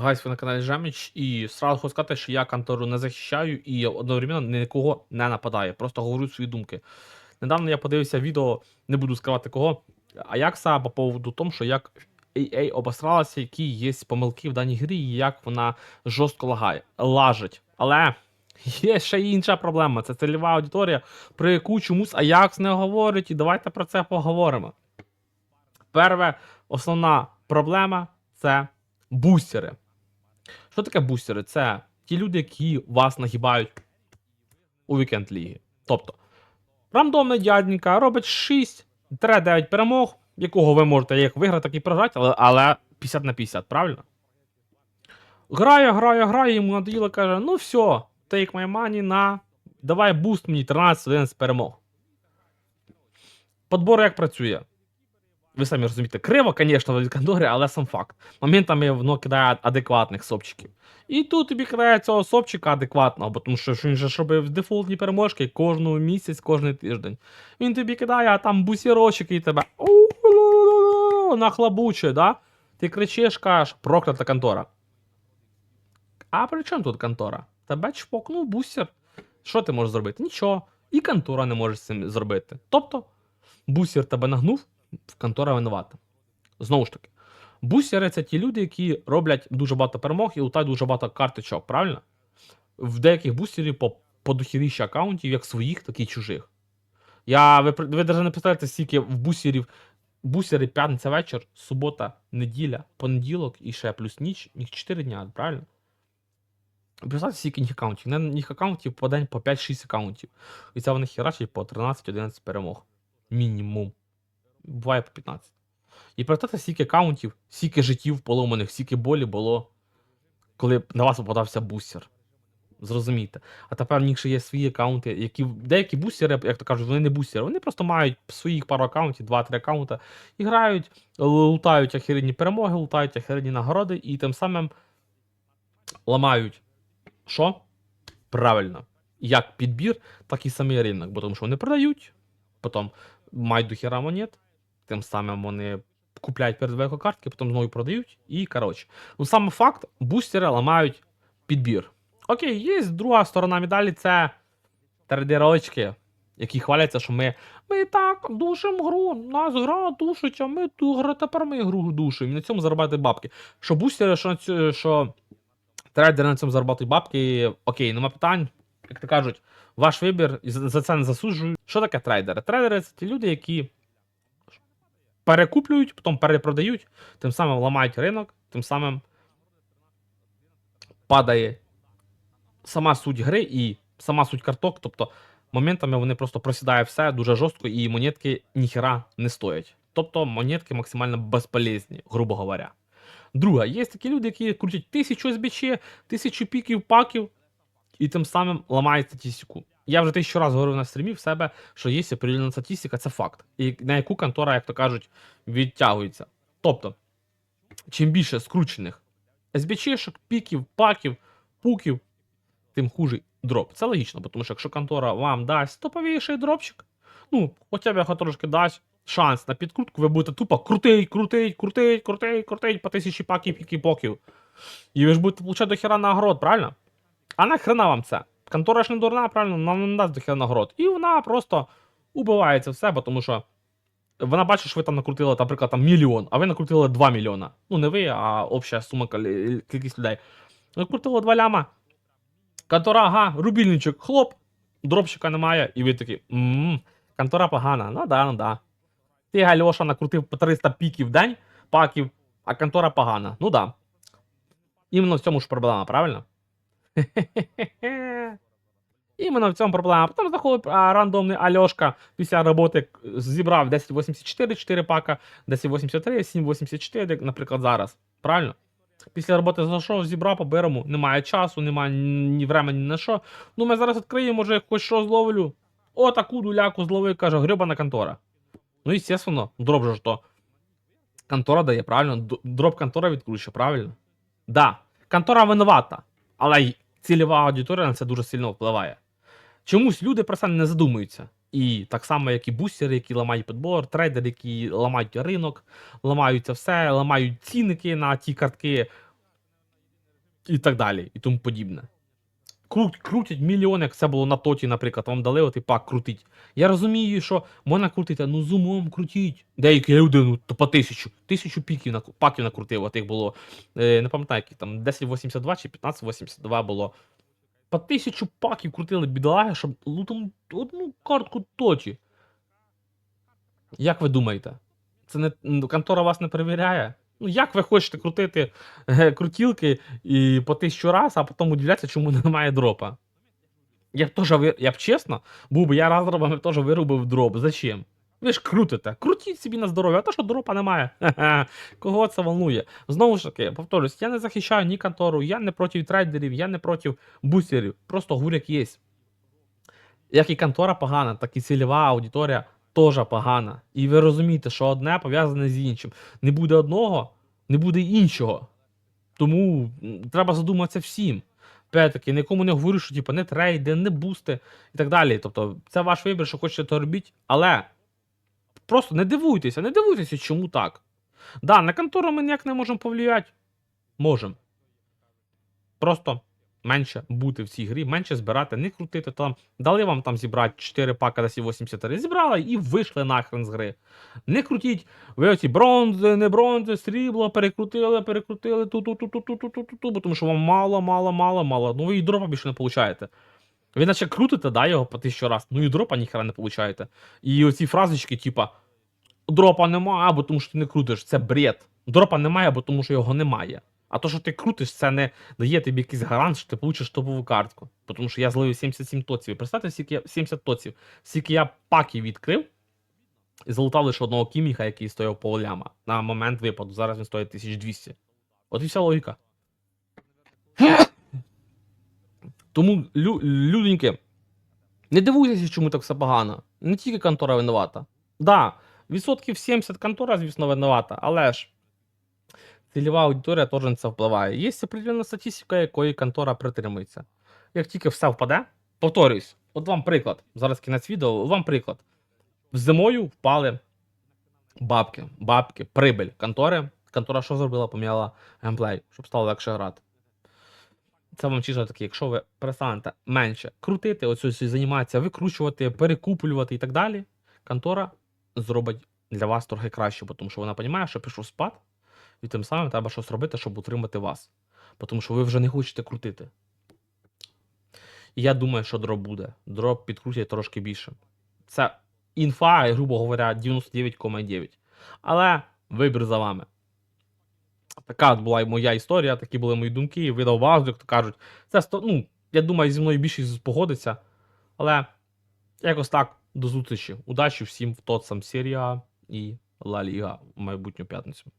Гайс, ви на каналі Жеміч, і сразу хочу сказати, що я контору не захищаю і одновременно ні на кого не нападаю. Просто говорю свої думки. Недавно я подивився відео, не буду скривати кого, Аякса по поводу того, що як EA обосралася, які є помилки в даній грі, і як вона жорстко лагає, лажить. Але є ще інша проблема. Це цільова аудиторія, про яку чомусь Аякс не говорить, і давайте про це поговоримо. Перша основна проблема це бустери. Що таке бустери? Це ті люди, які вас нагибають у вікенд ліги. Тобто, рандомний дяденька робить 6-9 перемог, якого ви можете як виграти, так і програти, але, але 50 на 50, правильно? Грає, грає, грає, йому надоїло, каже: ну все, take my money на. Давай буст мені 13-11 перемог. Подбор як працює? Ви самі розумієте, криво, звісно, в Кандорі, але сам факт. Моментами воно кидає адекватних сопчиків. І тут тобі кидає цього сопчика адекватного, бо тому що він же ж робив дефолтні переможки кожного місяць, кожний тиждень. Він тобі кидає, а там бусірочок і тебе нахлабучує, да? Ти кричиш, кажеш, проклята контора. А при чому тут контора? Тебе чпокнув бусер. Що ти можеш зробити? Нічого. І контора не може з цим зробити. Тобто, бусер тебе нагнув, контора винувата. Знову ж таки, бусери це ті люди, які роблять дуже багато перемог і лутають дуже багато карточок, правильно? В деяких бустерів по, по дохіріщі аккаунтів, як своїх, так і чужих. Я, ви, ви навіть не представляєте, скільки в бусерів. Бусери п'ятниця вечір, субота, неділя, понеділок і ще плюс ніч, їх 4 дня, правильно? Представте, скільки їх аккаунтів. На їх аккаунтів по день по 5-6 аккаунтів. І це вони херачать по 13-11 перемог. Мінімум. Буває по 15. І представте, скільки аккаунтів, скільки життів поломаних, скільки болі було, коли на вас попадався бустер. Зрозумійте. А тепер в них ще є свої аккаунти, які деякі бустери, як то кажуть, вони не бустери, вони просто мають своїх пару аккаунтів, 2-3 аккаунта, і грають, лутають ахеренні перемоги, лутають ахеренні нагороди, і тим самим ламають. Що? Правильно. Як підбір, так і самий ринок, бо тому що вони продають, потім мають до хера монет, тим самим вони купляють перед картки, потім знову продають, і коротше. Ну, саме факт, бустери ламають підбір. Окей, є друга сторона медалі це трейдерочки, які хваляться, що ми, ми так душимо гру, нас гра душить, а ми ту гра, тепер ми гру душимо. І на цьому заробляти бабки. Що бустери, що, що трейдери на цьому заробляють бабки, окей, нема питань. Як то кажуть, ваш вибір, за це не засуджую. Що таке трейдери? Трейдери це ті люди, які перекуплюють, потім перепродають, тим самим ламають ринок, тим самим падає сама суть гри і сама суть карток. Тобто моментами вони просто просідають все дуже жорстко, і монетки ніхера не стоять. Тобто монетки максимально безполезні, грубо говоря. Друга, є такі люди, які крутять тисячу СБЧ, тисячу піків, паків, і тим самим ламають статистику. Я вже тисячу разів говорив на стрімі в себе, що є определена статистика, це факт. І на яку контора, як то кажуть, відтягується. Тобто, чим більше скручених СБЧшок, піків, паків, пуків, тим хужий дроп. Це логічно, тому що якщо контора вам дасть топовіший дропчик, ну, хоча б його трошки дасть шанс на підкрутку, ви будете тупо крутить, крутить, крутить, крутить, крутить по тисячі паків, піків, поків. І ви ж будете получати до хера нагород, правильно? А нахрена вам це? Контора ж не дурна, правильно, нам не дасть до нагород. І вона просто убивається все, бо тому що вона бачить, що ви там накрутили, наприклад, там мільйон, а ви накрутили 2 мільйона. Ну, не ви, а обща сума кількість людей. Накрутили 2 ляма. Контора, ага, рубільничок, хлоп, дропщика немає, і ви такі, мм, контора погана. Ну да, ну да. Ти, Гальоша, накрутив по 300 піків в день, паків, а контора погана. Ну да. Іменно в цьому ж проблема, правильно? Іменно в цьому проблема. Потім заходить рандомний Альошка після роботи зібрав 1084 4 пака, 1083, 784, наприклад, зараз. Правильно? Після роботи зайшов, зібрав по берему, немає часу, немає ні времени, ні на що. Ну, ми зараз відкриємо, може, хоч що зловлю. О, таку дуляку зловив, каже, гребана контора. Ну, естественно, дроп же ж то. Контора дає, правильно? Д- Дроп контора відкручує, правильно? Да, контора винувата, але цільова аудиторія на це дуже сильно впливає. Чомусь люди про це не задумуються. І так само, як і бустери, які ламають підбор, трейдери, які ламають ринок, ламають це все, ламають цінники на ті картки. і так далі, і тому подібне. Крут, крутять мільйони, як це було на тоті, наприклад, вам дали отий пак крутить. Я розумію, що можна крутити, ну з умом крутіть. Деякі люди, ну, то по тисячу. Тисячу піків на, паків накрутив, от їх було. Е, не пам'ятаю, які там 1082 чи 1582 було. По тисячу паків крутили бідолаги, щоб лутом одну картку тоті. Як ви думаєте? Це не контора вас не перевіряє? Ну, як ви хочете крутити е, крутілки і по тисячу раз, а потім удивлятися, чому немає дропа? Я б теж я б чесно, був би я разом теж вирубив дроп. Зачем? Ви ж крутите, крутіть собі на здоров'я, а то що дропа немає. Кого це волнує? Знову ж таки, повторюсь, я не захищаю ні контору, я не проти трейдерів, я не проти бустерів. Просто говорю, як є. Як і контора погана, так і цільова аудиторія теж погана. І ви розумієте, що одне пов'язане з іншим. Не буде одного, не буде іншого. Тому треба задуматися всім. Опять-таки, нікому не говорю, що типу, не трейди, не бусти і так далі. Тобто, це ваш вибір, що хочете, то робіть, але просто не дивуйтеся, не дивуйтеся, чому так. Да, на контору ми ніяк не можемо повлияти. Можемо. Просто менше бути в цій грі, менше збирати, не крутити там. Дали вам там зібрати 4 пака за 83, зібрали і вийшли нахрен з гри. Не крутіть, ви оці бронзи, не бронзи, срібло, перекрутили, перекрутили, ту-ту-ту-ту-ту-ту-ту, бо тому що вам мало, мало, мало, мало. Ну ви і дропа більше не получаєте. Ви наче крутите, да, його по тисячу раз, ну і дропа ніхера не получаєте. І оці фразочки, типа, дропа немає, або тому що ти не крутиш, це бред. Дропа немає, або тому що його немає. А то, що ти крутиш, це не дає тобі якийсь гарант, що ти получиш топову картку. Тому що я зловив 77 тоців. Представте, скільки я 70 тоців, скільки я паків відкрив, і залутав лише одного кіміха, який стояв по ляма на момент випаду. Зараз він стоїть 1200. От і вся логіка. Тому, лю, люденьки, не дивуйтеся, чому так все погано. Не тільки контора винувата. Да, відсотків 70 контора, звісно, винувата, але ж цільова аудиторія теж на це впливає. Є определенна статистика, якої контора притримується. Як тільки все впаде, повторюсь, от вам приклад. Зараз кінець відео, вам приклад. Зимою впали бабки, бабки, прибиль контори. Контора що зробила? Поміняла геймплей, щоб стало легше грати. Це вам чисто таке, якщо ви перестанете менше крутити, оцю займатися, викручувати, перекуплювати і так далі, контора зробить для вас трохи краще, тому що вона розуміє, що пішов спад, і тим самим треба щось робити, щоб утримати вас. Тому що ви вже не хочете крутити. І я думаю, що дроп буде. Дроп підкрутять трошки більше. Це інфа, грубо говоря, 99,9. Але вибір за вами. Така була й моя історія, такі були мої думки, видав як то кажуть. Це ну, я думаю, зі мною більшість погодиться. Але якось так, до зустрічі. Удачі всім в Тотсам Серія і Ла Ліга в майбутню п'ятницю.